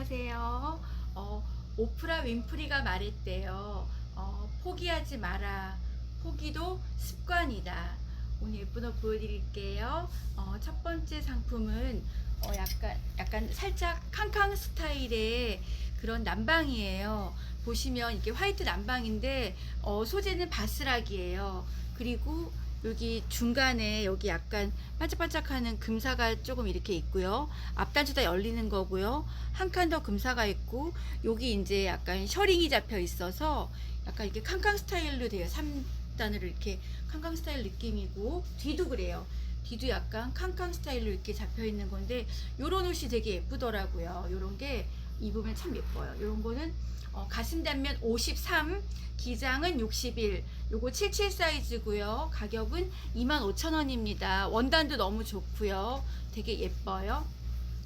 안녕하세요. 어, 오프라 윈프리가 말했대요. 어, 포기하지 마라. 포기도 습관이다. 오늘 예쁜 옷 보여드릴게요. 어, 첫 번째 상품은 어, 약간 약간 살짝 캉캉 스타일의 그런 남방이에요. 보시면 이게 화이트 남방인데 어, 소재는 바스락이에요. 그리고 여기 중간에 여기 약간 반짝반짝하는 금사가 조금 이렇게 있고요. 앞단추 다 열리는 거고요. 한 칸 더 금사가 있고 여기 이제 약간 셔링이 잡혀 있어서 약간 이렇게 캉캉 스타일로 돼요. 3단으로 이렇게 캉캉 스타일 느낌이고 뒤도 그래요. 뒤도 약간 캉캉 스타일로 이렇게 잡혀 있는 건데 요런 옷이 되게 예쁘더라고요. 요런 게 입으면 참 예뻐요. 요런 거는 어, 가슴 단면 53, 기장은 61, 요거 77 사이즈고요. 가격은 25,000원입니다. 원단도 너무 좋고요. 되게 예뻐요.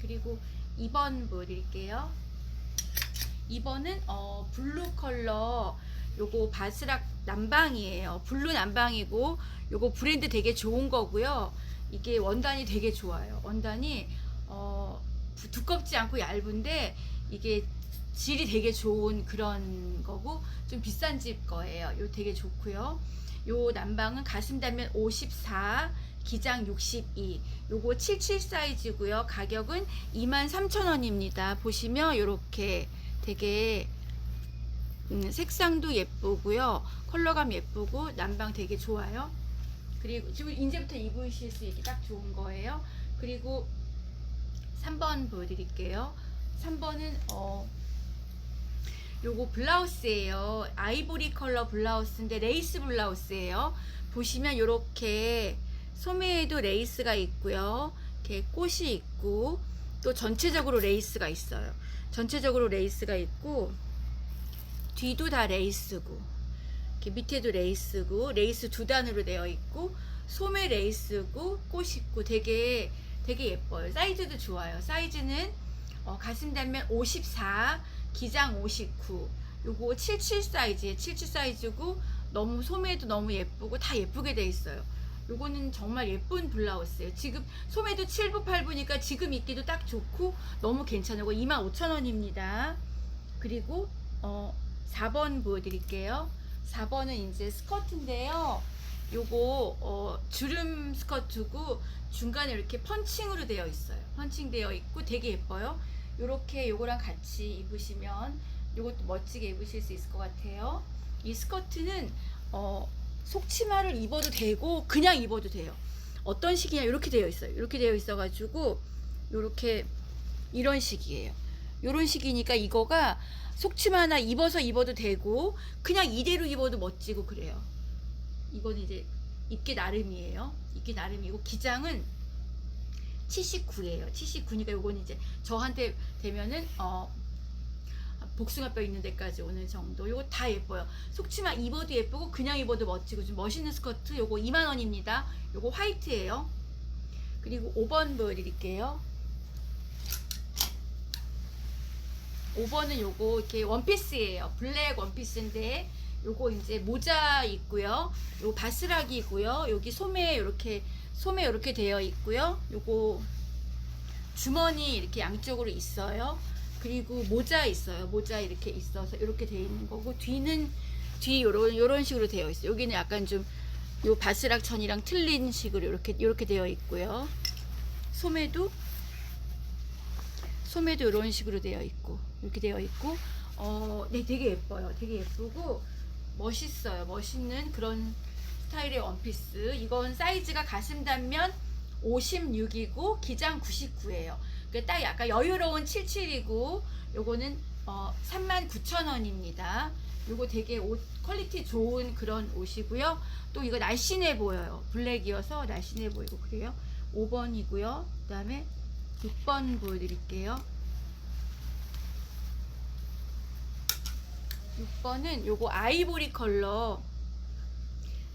그리고 2번 보여드릴게요. 2번은 어, 블루 컬러 요거 바스락 남방이에요. 블루 남방이고 요거 브랜드 되게 좋은 거고요. 이게 원단이 되게 좋아요. 원단이 어, 부- 두껍지 않고 얇은데 이게 질이 되게 좋은 그런 거고 좀 비싼 집 거예요. 요 되게 좋고요. 요 남방은 가슴 단면 54, 기장 62. 요거 77 사이즈고요. 가격은 23,000원입니다. 보시면 요렇게 되게 음, 색상도 예쁘고요. 컬러감 예쁘고 남방 되게 좋아요. 그리고 지금 이제부터 입으실 수 있게 딱 좋은 거예요. 그리고 3번 보여드릴게요. 3번은 어 요거 블라우스예요. 아이보리 컬러 블라우스인데 레이스 블라우스예요. 보시면 요렇게 소매에도 레이스가 있고요. 이렇게 꽃이 있고 또 전체적으로 레이스가 있어요. 전체적으로 레이스가 있고 뒤도 다 레이스고 이렇게 밑에도 레이스고 레이스 두 단으로 되어 있고 소매 레이스고 꽃 있고 되게 되게 예뻐요. 사이즈도 좋아요. 사이즈는 어, 가슴 단면 54, 기장 59. 요거 77 사이즈에 77 사이즈고 너무 소매도 너무 예쁘고 다 예쁘게 돼 있어요. 요거는 정말 예쁜 블라우스예요. 지금 소매도 7부 8부니까 지금 입기도 딱 좋고 너무 괜찮아요. 25,000원입니다. 그리고 어 4번 보여드릴게요. 4번은 이제 스커트인데요. 요거 어, 주름 스커트고 중간에 이렇게 펀칭으로 되어 있어요. 펀칭 되어 있고 되게 예뻐요. 요렇게 요거랑 같이 입으시면 요것도 멋지게 입으실 수 있을 것 같아요. 이 스커트는 어, 속치마를 입어도 되고 그냥 입어도 돼요. 어떤 식이냐 이렇게 되어 있어요. 이렇게 되어 있어가지고 요렇게 이런 식이에요. 요런 식이니까 이거가 속치마 하나 입어서 입어도 되고 그냥 이대로 입어도 멋지고 그래요. 이건 이제 입기 나름이에요. 입기 나름이고 기장은 79예요. 79니까 요건 이제 저한테 되면은 어 복숭아뼈 있는 데까지 오는 정도. 요거 다 예뻐요. 속치마 입어도 예쁘고 그냥 입어도 멋지고 좀 멋있는 스커트. 요거 2만 원입니다. 요거 화이트예요. 그리고 5번 보여 드릴게요. 5번은 요거 이렇게 원피스예요. 블랙 원피스인데 요거 이제 모자 있고요. 요 바스락이 있고요. 여기 소매 이렇게 소매 이렇게 되어 있고요. 요거 주머니 이렇게 양쪽으로 있어요. 그리고 모자 있어요. 모자 이렇게 있어서 이렇게 되어 있는 거고 뒤는 뒤 요런 요런 식으로 되어 있어요. 여기는 약간 좀 요 바스락 천이랑 틀린 식으로 이렇게 이렇게 되어 있고요. 소매도 소매도 이런 식으로 되어 있고 이렇게 되어 있고 어, 네 되게 예뻐요. 되게 예쁘고 멋있어요. 멋있는 그런 스타일의 원피스. 이건 사이즈가 가슴 단면 56이고 기장 99예요. 딱 약간 여유로운 77이고 요거는 어, 39,000원입니다. 요거 되게 옷 퀄리티 좋은 그런 옷이고요. 또 이거 날씬해 보여요. 블랙이어서 날씬해 보이고 그래요. 5번이고요. 그다음에 6번 보여드릴게요. 6번은 요거 아이보리 컬러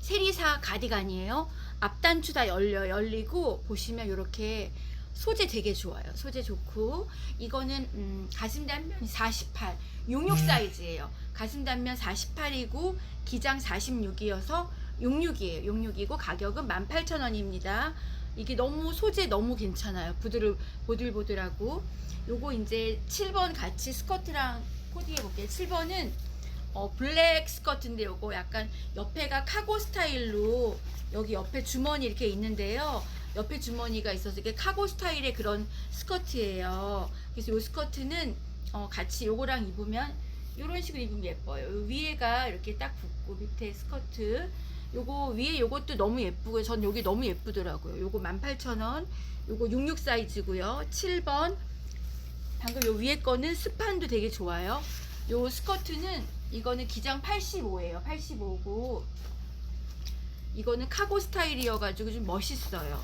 세리사 가디건이에요. 앞단추 다 열려 열리고 보시면 이렇게 소재 되게 좋아요. 소재 좋고 이거는 음, 가슴 단면 48, 66 사이즈예요. 가슴 단면 48이고 기장 46이어서 66이에요. 66이고 가격은 18,000원입니다. 이게 너무 소재 너무 괜찮아요. 부드르 보들보들하고 요거 이제 7번 같이 스커트랑 코디해 볼게요. 7번은 어, 블랙 스커트인데 요거 약간 옆에가 카고 스타일로 여기 옆에 주머니 이렇게 있는데요. 옆에 주머니가 있어서 이게 카고 스타일의 그런 스커트예요. 그래서 요 스커트는 어, 같이 요거랑 입으면 이런 식으로 입으면 예뻐요. 요 위에가 이렇게 딱 붙고 밑에 스커트. 요거 위에 요것도 너무 예쁘고요. 전 여기 너무 예쁘더라고요. 요거 18,000원. 요거 66 사이즈고요. 7번. 방금 요 위에 거는 스판도 되게 좋아요. 요 스커트는 이거는 기장 85예요. 85고 이거는 카고 스타일이어가지고 좀 멋있어요.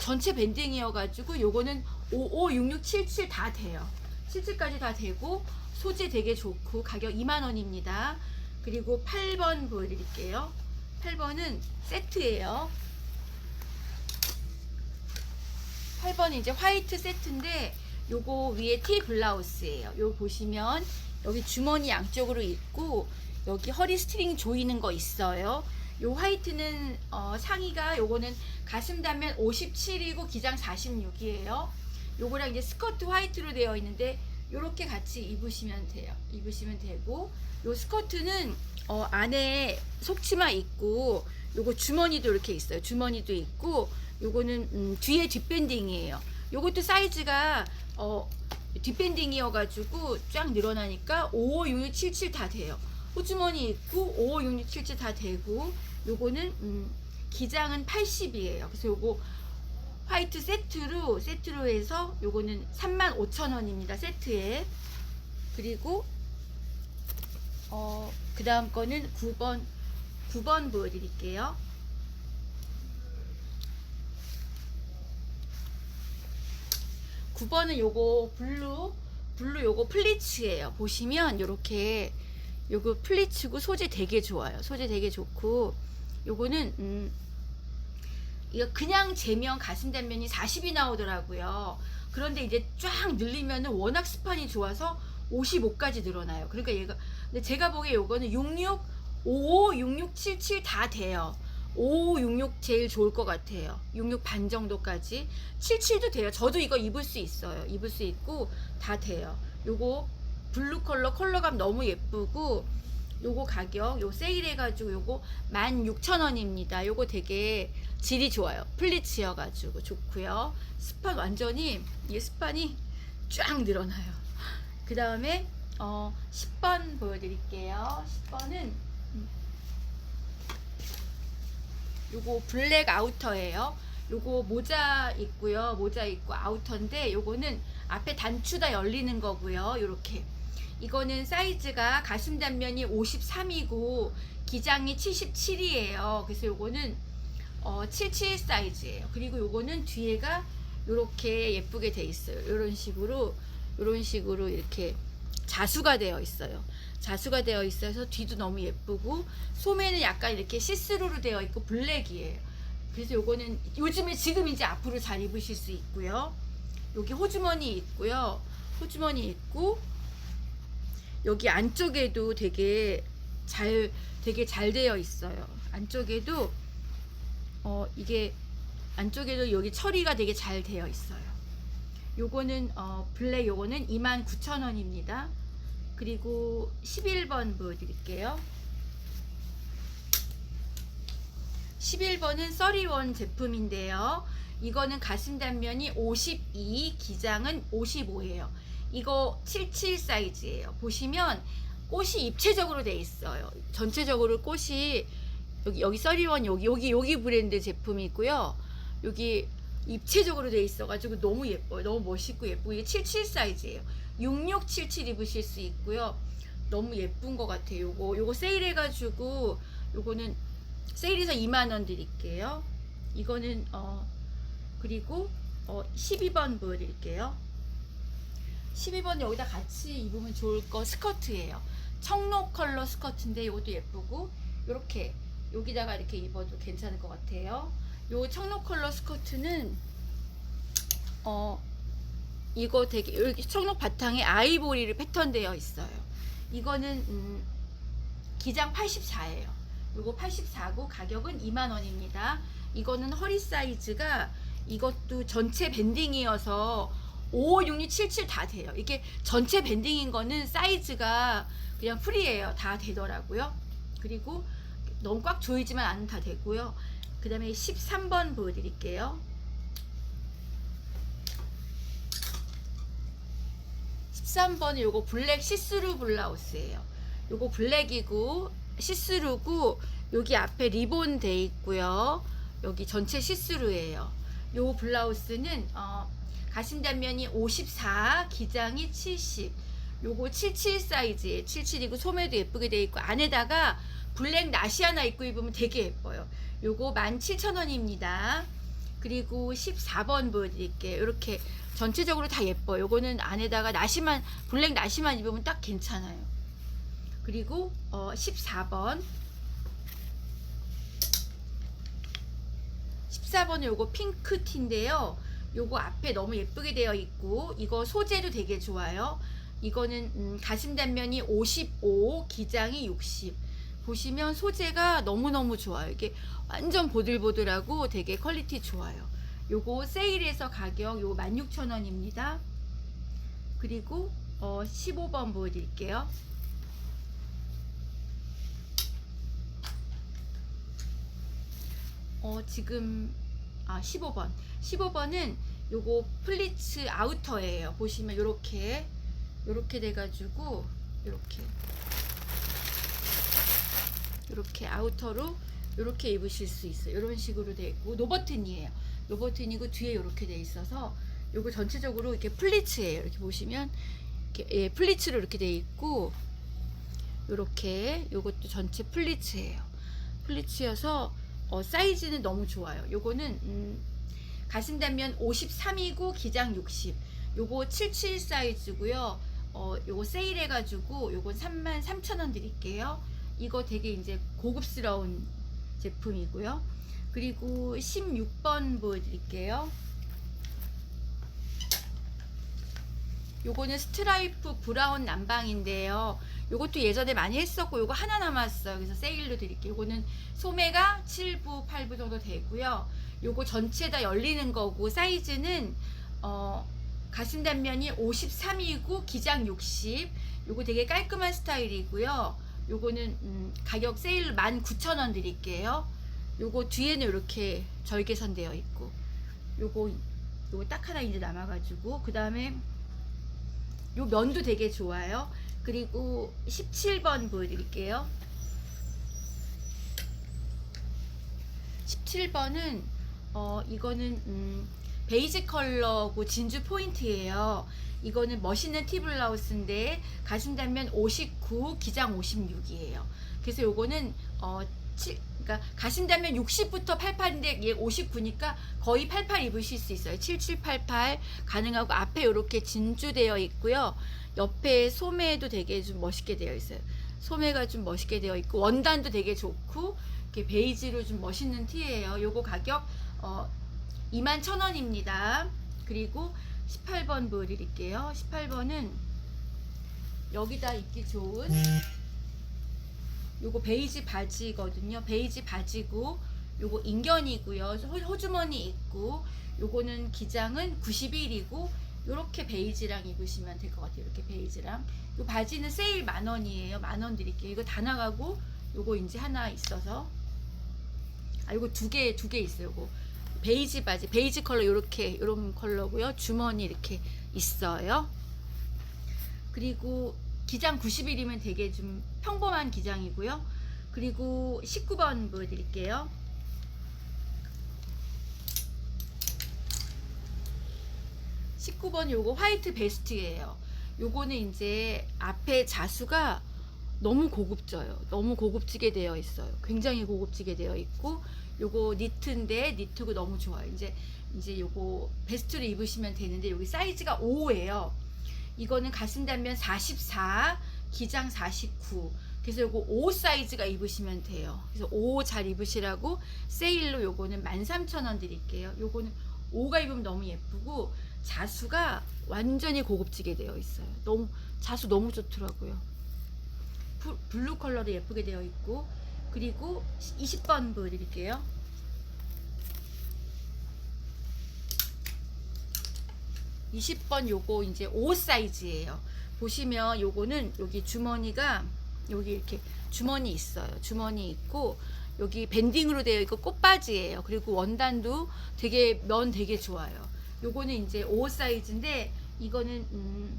전체 밴딩이어가지고 요거는 55, 66, 77 다 돼요. 77까지 다 되고 소재 되게 좋고 가격 2만 원입니다. 그리고 8번 보여드릴게요. 8번은 세트예요. 8번은 이제 화이트 세트인데 요거 위에 티 블라우스예요. 요 보시면 여기 주머니 양쪽으로 있고 여기 허리 스트링 조이는 거 있어요. 요 화이트는 어, 상의가 요거는 가슴 단면 57이고 기장 46이에요. 요거랑 이제 스커트 화이트로 되어 있는데 요렇게 같이 입으시면 돼요. 입으시면 되고 요 스커트는 어, 안에 속치마 있고 요거 주머니도 이렇게 있어요. 주머니도 있고 요거는 음, 뒤에 뒷밴딩이에요. 요것도 사이즈가 어, 뒷밴딩이어가지고 쫙 늘어나니까 55, 66, 77 다 돼요. 호주머니 있고 55, 66, 77 다 되고 요거는 음, 기장은 80이에요. 그래서 요거 화이트 세트로 세트로 해서 요거는 35,000원입니다. 세트에. 그리고 어, 그 다음 거는 9번 9번 보여 드릴게요. 구번은 요거 블루 블루 요거 플리츠예요. 보시면 요렇게 요거 플리츠고 소재 되게 좋아요. 소재 되게 좋고 요거는 음 이거 그냥 재면 가슴 단면이 40이 나오더라고요. 그런데 이제 쫙 늘리면은 워낙 스판이 좋아서 55까지 늘어나요. 그러니까 얘가 근데 제가 보기에 요거는 66, 55, 66, 77 다 돼요. 5, 66 제일 좋을 것 같아요. 66 반 정도까지. 77도 돼요. 저도 이거 입을 수 있어요. 입을 수 있고 다 돼요. 요거 블루 컬러 컬러감 너무 예쁘고 요거 가격 요 세일해가지고 요거 16,000원입니다. 요거 되게 질이 좋아요. 플리츠여가지고 좋고요. 스판 완전히 이게 스판이 쫙 늘어나요. 그 다음에 어 10번 보여드릴게요. 10번은 요거 블랙 아우터예요. 요거 모자 있고요. 모자 있고 아우터인데 요거는 앞에 단추 다 열리는 거고요. 요렇게. 이거는 사이즈가 가슴 단면이 53이고 기장이 77이에요. 그래서 요거는 어, 77 사이즈예요. 그리고 요거는 뒤에가 요렇게 예쁘게 돼 있어요. 요런 식으로 요런 식으로 이렇게 자수가 되어 있어요. 자수가 되어 있어서 뒤도 너무 예쁘고 소매는 약간 이렇게 시스루로 되어 있고 블랙이에요. 그래서 요거는 요즘에 지금 이제 앞으로 잘 입으실 수 있고요. 여기 호주머니 있고요. 호주머니 있고 여기 안쪽에도 되게 잘 되게 잘 되어 있어요. 안쪽에도 어 이게 안쪽에도 여기 처리가 되게 잘 되어 있어요. 요거는 어 블랙 요거는 29,000원입니다. 그리고 11번 보여드릴게요. 11번은 써리원 제품인데요. 이거는 가슴 단면이 52, 기장은 55예요. 이거 77 사이즈예요. 보시면 꽃이 입체적으로 돼 있어요. 전체적으로 꽃이 여기 여기 써리원 여기 여기 여기 브랜드 제품이고요. 여기 입체적으로 돼 있어가지고 너무 예뻐요. 너무 멋있고 예쁘고 이게 77 사이즈예요. 6677 입으실 수 있고요. 너무 예쁜 것 같아요. 요거 요거 세일해가지고 요거는 세일해서 2만 원 드릴게요. 이거는 어 그리고 어 12번 보여드릴게요. 12번 여기다 같이 입으면 좋을 거 스커트예요. 청록 컬러 스커트인데 이것도 예쁘고 이렇게 여기다가 이렇게 입어도 괜찮을 것 같아요. 요 청록 컬러 스커트는 어 이거 되게 청록 바탕에 아이보리를 패턴 되어 있어요. 이거는 음, 기장 84예요. 요거 84고 가격은 2만 원입니다. 이거는 허리 사이즈가 이것도 전체 밴딩이어서 5, 6, 6, 7, 7 다 돼요. 이게 전체 밴딩인 거는 사이즈가 그냥 프리예요. 다 되더라고요. 그리고 너무 꽉 조이지만 않으면 다 되고요. 그 다음에 13번 보여드릴게요. 13번은 요거 블랙 시스루 블라우스예요. 요거 블랙이고 시스루고 여기 앞에 리본 돼 있고요. 여기 전체 시스루예요. 요 블라우스는 어, 가심 단면이 54, 기장이 70. 요거 77 사이즈에 77이고 소매도 예쁘게 돼 있고 안에다가 블랙 나시 하나 입고 입으면 되게 예뻐요. 요거 17,000원입니다. 그리고 14번 보여드릴게요. 이렇게 전체적으로 다 예뻐요. 요거는 안에다가 나시만 블랙 나시만 입으면 딱 괜찮아요. 그리고 어, 14번 14번은 요거 핑크 티인데요. 요거 앞에 너무 예쁘게 되어 있고 이거 소재도 되게 좋아요. 이거는 음, 가심 단면이 55, 기장이 60. 보시면 소재가 너무너무 좋아요. 이게 완전 보들보들하고 되게 퀄리티 좋아요. 요거 세일해서 가격 요거 16,000원입니다. 그리고 어, 15번 보여드릴게요. 어, 지금 아 15번 15번은 요거 플리츠 아우터예요 보시면 요렇게 요렇게 돼가지고 요렇게 요렇게 아우터로 요렇게 입으실 수 있어요 이런 식으로 돼 있고 노버튼이에요 노버튼이고 뒤에 요렇게 돼 있어서 요거 전체적으로 이렇게 플리츠예요 이렇게 보시면 이렇게 예, 플리츠로 이렇게 돼 있고 요렇게 요것도 전체 플리츠예요 플리츠여서 어, 사이즈는 너무 좋아요. 요거는 음, 가슴 단면 53이고 기장 60. 요거 77 사이즈고요. 어, 요거 세일해 가지고 요건 33,000원 드릴게요. 이거 되게 이제 고급스러운 제품이고요. 그리고 16번 보여 드릴게요. 요거는 스트라이프 브라운 남방인데요. 요것도 예전에 많이 했었고 요거 하나 남았어요. 그래서 세일로 드릴게요. 요거는 소매가 7부, 8부 정도 되고요. 요거 전체 다 열리는 거고 사이즈는 어 가슴 단면이 53이고 기장 60. 요거 되게 깔끔한 스타일이고요. 요거는 음, 가격 세일 19,000원 드릴게요. 요거 뒤에는 이렇게 절개선 되어 있고 요거 요거 딱 하나 이제 남아 가지고 그 다음에 요 면도 되게 좋아요. 그리고 17번 보여드릴게요. 17번은 어 이거는 음, 베이지 컬러고 진주 포인트예요. 이거는 멋있는 티 블라우스인데 가슴 단면 59, 기장 56이에요. 그래서 요거는 어 7, 그러니까 가심 단면 60부터 88인데 얘 59니까 거의 88 입으실 수 있어요. 7788 가능하고 앞에 이렇게 진주되어 있고요. 옆에 소매도 되게 좀 멋있게 되어 있어요. 소매가 좀 멋있게 되어 있고 원단도 되게 좋고 이렇게 베이지로 좀 멋있는 티예요. 요거 가격 어 21,000원입니다. 그리고 18번 보여드릴게요. 18번은 여기다 입기 좋은 요거 베이지 바지거든요. 베이지 바지고 요거 인견이고요. 호- 호주머니 있고 요거는 기장은 91이고 요렇게 베이지랑 입으시면 될 것 같아요. 이렇게 베이지랑 요 바지는 세일 만 원이에요. 만 원 드릴게요. 이거 다 나가고 요거 이제 하나 있어서 아 요거 두 개 두 개 있어요. 요거 베이지 바지 베이지 컬러 요렇게 요런 컬러고요. 주머니 이렇게 있어요. 그리고 기장 90일이면 되게 좀 평범한 기장이고요. 그리고 19번 보여드릴게요. 십구 번 요거 화이트 베스트예요. 요거는 이제 앞에 자수가 너무 고급져요. 너무 고급지게 되어 있어요. 굉장히 고급지게 되어 있고 요거 니트인데 니트고 너무 좋아요. 이제 이제 요거 베스트를 입으시면 되는데 여기 사이즈가 5예요. 이거는 가슴 단면 44, 기장 49. 그래서 요거 5 사이즈가 입으시면 돼요. 그래서 5 잘 입으시라고 세일로 요거는 13,000원 드릴게요. 요거는 5가 입으면 너무 예쁘고 자수가 완전히 고급지게 되어 있어요. 너무 자수 너무 좋더라고요. 부- 블루 컬러로 예쁘게 되어 있고 그리고 20번 보여드릴게요. 20번 요거 이제 5 사이즈예요. 보시면 요거는 여기 주머니가 여기 이렇게 주머니 있어요. 주머니 있고 여기 밴딩으로 되어 있고 꽃바지예요. 그리고 원단도 되게 면 되게 좋아요. 요거는 이제 5 사이즈인데 이거는 음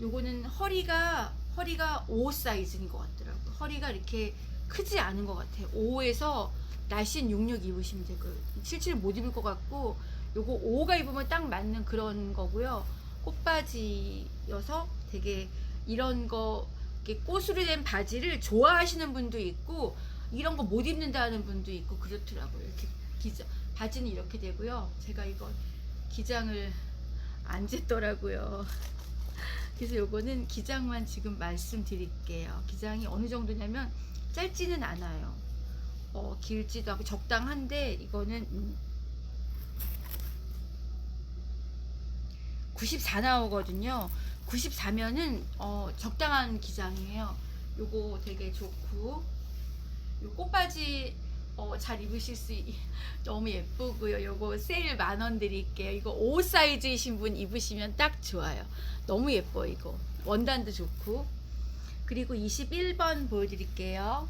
요거는 허리가 허리가 5 사이즈인 것 같더라고요. 허리가 이렇게 크지 않은 것 같아요. 5에서 날씬 66 입으시면 되고요. 77은 못 입을 것 같고 요거 5가 입으면 딱 맞는 그런 거고요. 꽃바지여서 되게 이런 거 이렇게 꽃으로 된 바지를 좋아하시는 분도 있고 이런 거 못 입는다는 분도 있고 그렇더라고요. 이렇게 기장 바지는 이렇게 되고요. 제가 이거 기장을 안 쟀더라고요. 그래서 요거는 기장만 지금 말씀드릴게요. 기장이 어느 정도냐면 짧지는 않아요. 어, 길지도 않고 적당한데 이거는 음, 94 나오거든요. 94면은 어, 적당한 기장이에요. 요거 되게 좋고 요 꽃바지 어, 잘 입으실 수 있- 너무 예쁘고요. 요거 세일 만 원 드릴게요. 이거 5 사이즈이신 분 입으시면 딱 좋아요. 너무 예뻐 이거. 원단도 좋고. 그리고 21번 보여드릴게요.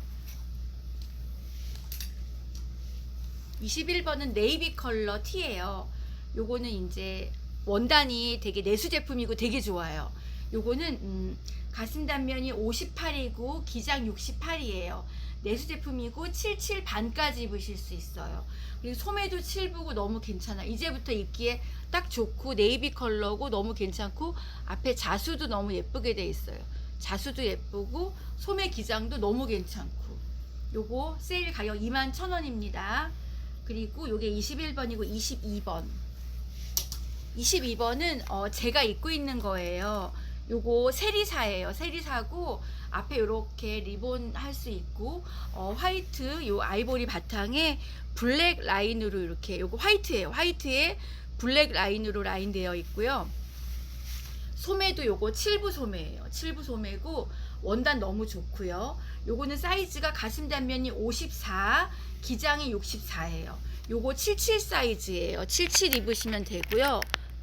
21번은 네이비 컬러 티예요. 요거는 이제 원단이 되게 내수 제품이고 되게 좋아요. 요거는 음, 가슴 단면이 58이고 기장 68이에요. 내수 제품이고 77 반까지 입으실 수 있어요. 그리고 소매도 7부고 너무 괜찮아. 이제부터 입기에 딱 좋고 네이비 컬러고 너무 괜찮고 앞에 자수도 너무 예쁘게 돼 있어요. 자수도 예쁘고 소매 기장도 너무 괜찮고 요거 세일 가격 21,000원입니다. 그리고 요게 21번이고 22번. 22번은 어, 제가 입고 있는 거예요. 요거 세리사예요. 세리사고 앞에 이렇게 리본 할 수 있고 어, 화이트 요 아이보리 바탕에 블랙 라인으로 이렇게 요거 화이트예요. 화이트에 블랙 라인으로 라인 되어 있고요. 소매도 요거 7부 소매예요. 7부 소매고 원단 너무 좋고요. 요거는 사이즈가 가슴 단면이 54, 기장이 64예요. 요거 77 사이즈예요. 77 입으시면 되고요.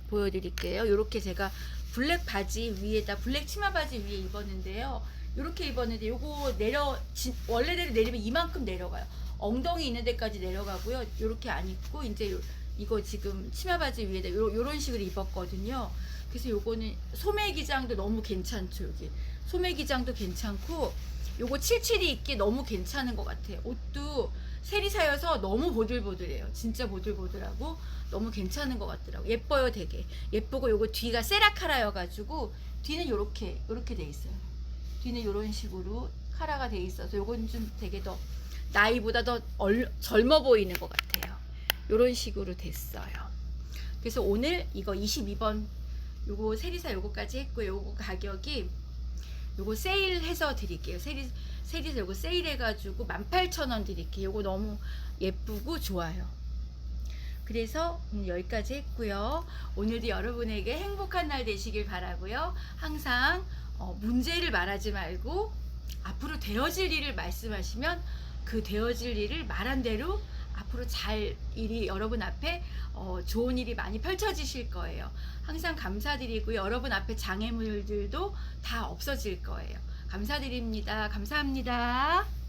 보여드릴게요. 요렇게 제가 블랙 바지 위에다 블랙 치마 바지 위에 입었는데요. 요렇게 입었는데 요거 내려 지- 원래대로 내리면 이만큼 내려가요. 엉덩이 있는 데까지 내려가고요. 요렇게 안 입고 이제 요, 이거 지금 치마 바지 위에다 요, 요런 식으로 입었거든요. 그래서 요거는 소매 기장도 너무 괜찮죠. 여기 소매 기장도 괜찮고 요거 77이 입기 너무 괜찮은 것 같아요. 옷도 세리사여서 너무 보들보들해요. 진짜 보들보들하고 너무 괜찮은 것 같더라고. 예뻐요, 되게. 예쁘고 요거 뒤가 세라카라여가지고 뒤는 요렇게 요렇게 돼 있어요. 뒤는 요런 식으로 카라가 돼 있어서 요건 좀 되게 더 나이보다 더 얼, 젊어 보이는 것 같아요. 요런 식으로 됐어요. 그래서 오늘 이거 22번 요거 세리사 요거까지 했고 요거 가격이 요거 세일해서 드릴게요. 세리 세리사 요거 세일해가지고 18,000원 드릴게요. 요거 너무 예쁘고 좋아요. 그래서 오늘 여기까지 했고요. 오늘도 여러분에게 행복한 날 되시길 바라고요. 항상 어, 문제를 말하지 말고 앞으로 되어질 일을 말씀하시면 그 되어질 일을 말한 대로 앞으로 잘 일이 여러분 앞에 어, 좋은 일이 많이 펼쳐지실 거예요. 항상 감사드리고 여러분 앞에 장애물들도 다 없어질 거예요. 감사드립니다. 감사합니다.